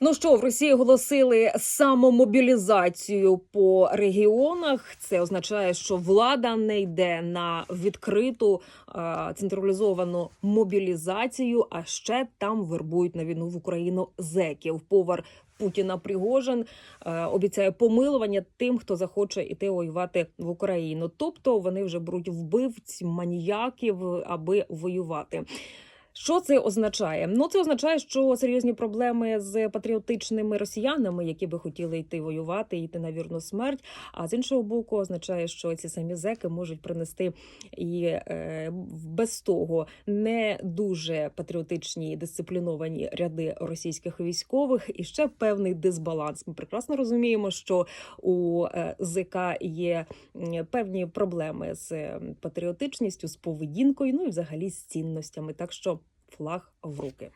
Ну що, в Росії оголосили самомобілізацію по регіонах. Це означає, що влада не йде на відкриту централізовану мобілізацію, а ще там вербують на війну в Україну зеків. Повар Путіна Пригожин е, обіцяє помилування тим, хто захоче іти воювати в Україну. Тобто вони вже беруть вбивць, маніяків, аби воювати. Що це означає? Ну це означає, що серйозні проблеми з патріотичними росіянами, які би хотіли йти воювати, йти на вірну смерть. А з іншого боку, означає, що ці самі зеки можуть принести і е, без того не дуже патріотичні дисципліновані ряди російських військових, і ще певний дисбаланс. Ми прекрасно розуміємо, що у е, ЗК є певні проблеми з патріотичністю, з поведінкою, ну і взагалі з цінностями. Так що флаг в руки.